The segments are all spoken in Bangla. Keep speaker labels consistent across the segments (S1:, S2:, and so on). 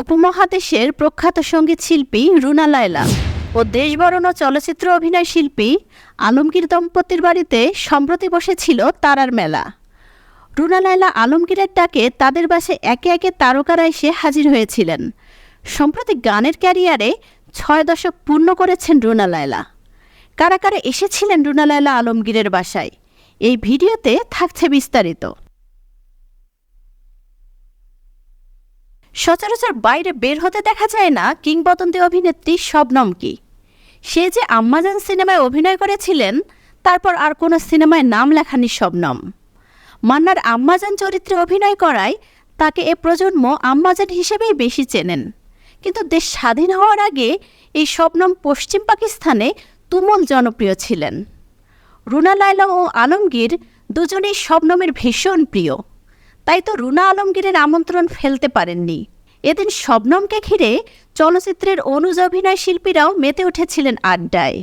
S1: উপমহাদেশের প্রখ্যাত সংগীত শিল্পী রুনা লায়লা ও দেশবরণ চলচ্চিত্র অভিনয় শিল্পী আলমগীর দম্পতির বাড়িতে সম্প্রতি বসেছিল তারার মেলা। রুনা লায়লা আলমগীরের ডাকে তাদের বাসে একে একে তারকারা এসে হাজির হয়েছিলেন। সম্প্রতি গানের ক্যারিয়ারে ছয় দশক পূর্ণ করেছেন রুনা লায়লা। কারা কারা এসেছিলেন রুনা লায়লা আলমগীরের বাসায়? এই ভিডিওতে থাকছে বিস্তারিত। সচরাচর বাইরে বের হতে দেখা যায় না কিংবদন্তি অভিনেত্রী শবনম কি। সে যে আম্মাজান সিনেমায় অভিনয় করেছিলেন, তারপর আর কোনো সিনেমায় নাম লেখানি শবনম। মান্নার আম্মাজান চরিত্রে অভিনয় করায় তাকে এ প্রজন্ম আম্মাজান হিসেবেই বেশি চেনেন। কিন্তু দেশ স্বাধীন হওয়ার আগে এই শবনম পশ্চিম পাকিস্তানে তুমুল জনপ্রিয় ছিলেন। রুনা লায়লা ও আলমগীর দুজনেই শবনমের ভীষণ প্রিয়। তাই তো রুনা আলমগীরের আমন্ত্রণ ফেলতে পারেননি। এদিন শবনমকে ঘিরে চলচ্চিত্রের অনুজ অভিনয় শিল্পীরাও মেতে উঠেছিলেন আড্ডায়।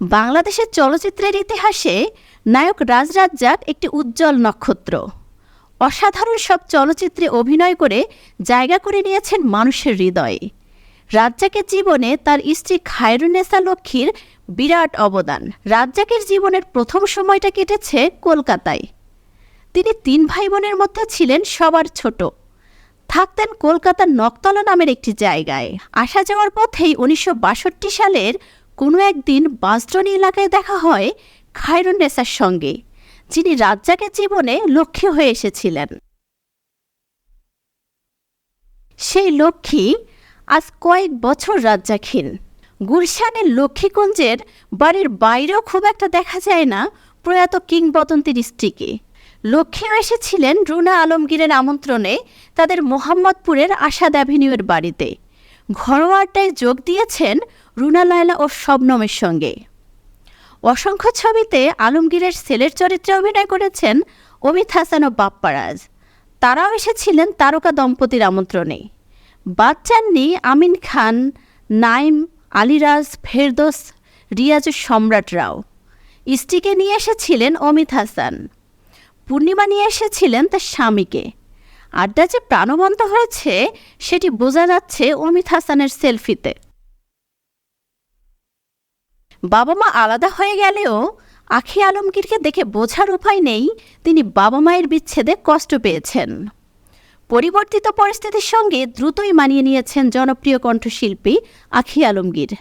S1: বাংলাদেশের চলচ্চিত্রের ইতিহাসে নায়ক রাজ রাজ্জাক একটি উজ্জ্বল নক্ষত্র। অসাধারণ সব চলচ্চিত্রে অভিনয় করে জায়গা করে নিয়েছেন মানুষের হৃদয়ে। রাজ্জাকের জীবনে তার স্ত্রী খায়রুন্নেসা লক্ষ্মীর বিরাট অবদান। রাজ্জাকের জীবনের প্রথম সময়টা কেটেছে কলকাতায়। তিনি তিন ভাই বোনের মধ্যে ছিলেন সবার ছোট। থাকতেন কলকাতার নকতলা নামের একটি জায়গায়। আসা যাওয়ার পথেই উনিশশো বাষট্টি সালের কোনো একদিন বাসড্রনি এলাকায় দেখা হয় খায়রুন্নেসার সঙ্গে, যিনি রাজ্জাকের জীবনে লক্ষ্মী হয়ে এসেছিলেন। সেই লক্ষ্মী আজ কয়েক বছর রাজ্জাকহীন। গুলশানের লক্ষ্মীকুঞ্জের বাড়ির বাইরেও খুব একটা দেখা যায় না প্রয়াত কিংবদন্তির স্ত্রীকে। লক্ষ্মীও এসেছিলেন রুনা আলমগীরের আমন্ত্রণে তাদের মোহাম্মদপুরের আশাদ অ্যাভিনিউয়ের বাড়িতে। ঘরোয়াটায় যোগ দিয়েছেন রুনা, লায়লা ও শবনমের সঙ্গে। অসংখ্য ছবিতে আলমগীরের ছেলের চরিত্রে অভিনয় করেছেন অমিত হাসান ও বাপ্পারাজ। তারাও এসেছিলেন তারকা দম্পতির আমন্ত্রণে। বাদ চাননি আমিন খান, নাইম, আলিরাজ, ফেরদোস রিয়াজ সম্রাট রাও। স্ত্রীকে নিয়ে এসেছিলেন অমিত হাসান। পূর্ণিমা নিয়ে এসেছিলেন তার স্বামীকে। আড্ডা যে প্রাণবন্ত হয়েছে, সেটি বোঝা যাচ্ছে অমিত হাসানের সেলফিতে। বাবা মা আলাদা হয়ে গেলেও আখি আলমগীরকে দেখে বোঝার উপায় নেই, তিনি বাবা মায়ের বিচ্ছেদে কষ্ট পেয়েছেন। পরিবর্তিত পরিস্থিতির সঙ্গে দ্রুতই মানিয়ে নিয়েছেন জনপ্রিয় কণ্ঠশিল্পী আখি আলমগীর।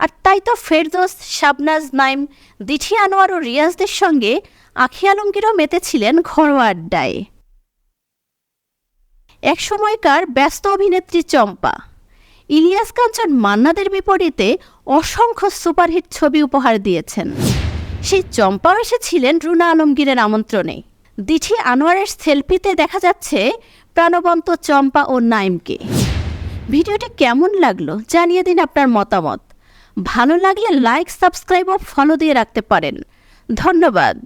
S1: আর তাই তো ফেরদোস, শাবনাজ, নাইম, দিঠি আনোয়ার ও রিয়াজদের সঙ্গে আখি আলমগীরও মেতেছিলেন ঘরোয়া আড্ডায়। এক সময়কার ব্যস্ত অভিনেত্রী চম্পা, ইলিয়াস কাঞ্চন মান্নাদের বিপরীতে অসংখ্য সুপারহিট ছবি উপহার দিয়েছেন। সেই চম্পাও এসেছিলেন রুনা আলমগীরের আমন্ত্রণে। দিঠি আনোয়ারের সেলফিতে দেখা যাচ্ছে প্রাণবন্ত চম্পা ও নাইমকে। ভিডিওটি কেমন লাগল জানিয়ে দিন আপনার মতামত। ভালো লাগলে লাইক, সাবস্ক্রাইব ও ফলো দিয়ে রাখতে পারেন। ধন্যবাদ।